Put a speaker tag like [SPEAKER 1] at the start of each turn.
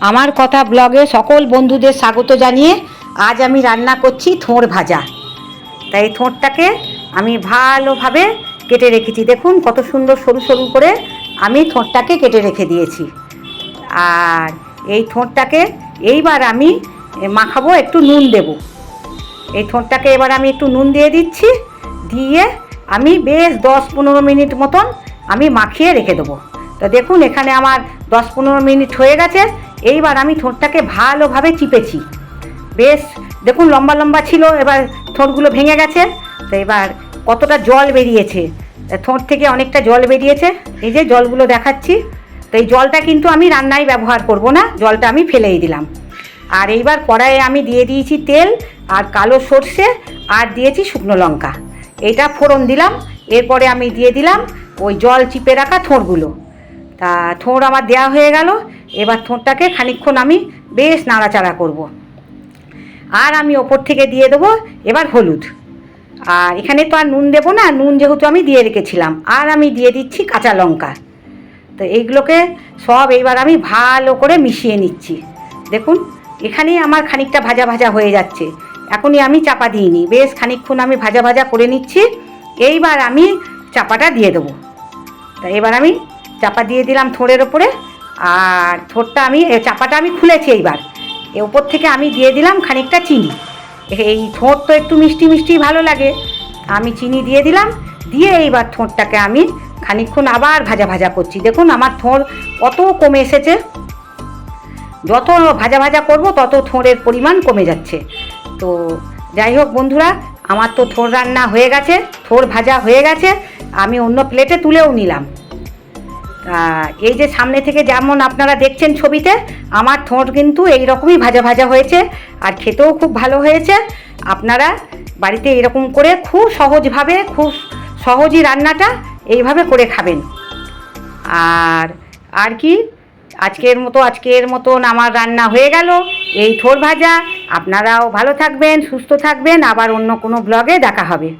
[SPEAKER 1] আমার কথা ব্লগে সকল বন্ধুদের স্বাগত জানিয়ে আজ আমি রান্না করছি থোঁড় ভাজা। তাই থোঁড়টাকে আমি ভালোভাবে কেটে রেখেছি। দেখুন কত সুন্দর সরু সরু করে আমি থোঁড়টাকে কেটে রেখে দিয়েছি। আর এই থোঁড়টাকে এইবার আমি মাখাবো একটু নুন দেব। এই থোঁড়টাকে এবার আমি একটু নুন দিয়ে দিচ্ছি। দিয়ে আমি বেশ দশ পনেরো মিনিট মতন আমি মাখিয়ে রেখে দেবো। তো দেখুন এখানে আমার দশ পনেরো মিনিট হয়ে গেছে। এইবার আমি থোঁড়টাকে ভালোভাবে চিপেছি। বেশ, দেখুন লম্বা লম্বা ছিল, এবার ঠোঁটগুলো ভেঙে গেছে। তো এবার কতটা জল বেরিয়েছে? ঠোঁট থেকে অনেকটা জল বেরিয়েছে। এই যে জলগুলো দেখাচ্ছি। তো এই জলটা কিন্তু আমি রান্নায় ব্যবহার করব না, জলটা আমি ফেলেই দিলাম। আর এইবার কড়াইয়ে আমি দিয়ে দিয়েছি তেল আর কালো সর্ষে আর দিয়েছি শুকনো লঙ্কা। এটা ফোড়ন দিলাম, এরপরে আমি দিয়ে দিলাম ওই জল চিপে রাখা থোঁড়গুলো তা থোঁড় আমার দেওয়া হয়ে গেল এবার থোঁড়টাকে খানিকক্ষণ আমি বেশ নাড়াচাড়া করব। আর আমি ওপর থেকে দিয়ে দেবো এবার হলুদ। আর এখানে তো আর নুন দেবো না, নুন যেহেতু আমি দিয়ে রেখেছিলাম। আর আমি দিয়ে দিচ্ছি কাঁচা লঙ্কা। তো এইগুলোকে সব এইবার আমি ভালো করে মিশিয়ে নিচ্ছি। দেখুন, এখানেই আমার খানিকটা ভাজা ভাজা হয়ে যাচ্ছে। এখনই আমি চাপা দিইনি। বেশ খানিকক্ষণ আমি ভাজা ভাজা করে নিচ্ছি। এইবার আমি চাপাটা দিয়ে দেবো। তা এবার আমি চাপা দিয়ে দিলাম থোড়ের ওপরে। আর থোড়টা আমি চাপাটা আমি খুলেছি এইবার। এ ওপর থেকে আমি দিয়ে দিলাম খানিকটা চিনি। এই থোঁড় তো একটু মিষ্টি মিষ্টি ভালো লাগে। আমি চিনি দিয়ে দিলাম, দিয়ে এইবার থোঁড়টাকে আমি খানিকক্ষণ আবার ভাজা ভাজা করছি। দেখুন আমার থোঁড় কত কমে এসেছে। যত ভাজা ভাজা করব তত থোঁড়ের পরিমাণ কমে যাচ্ছে। তো যাই হোক বন্ধুরা, আমার তো থোড় রান্না হয়ে গেছে থোড় ভাজা হয়ে গেছে, আমি অন্য প্লেটে তুলেও নিলাম। এই যে সামনে থেকে যেমন আপনারা দেখছেন ছবিতে, আমার ঠোঁট কিন্তু এই রকমই ভাজা ভাজা হয়েছে আর খেতেও খুব ভালো হয়েছে। আপনারা বাড়িতে এরকম করে খুব সহজভাবে, খুব সহজই রান্নাটা এইভাবে করে খাবেন। আর আর কি? আজকের মতো, আজকের মতন আমার রান্না হয়ে গেল। এই থোর ভাজা। আপনারাও ভালো থাকবেন, সুস্থ থাকবেন। আবার অন্য কোনো ব্লগে দেখা হবে।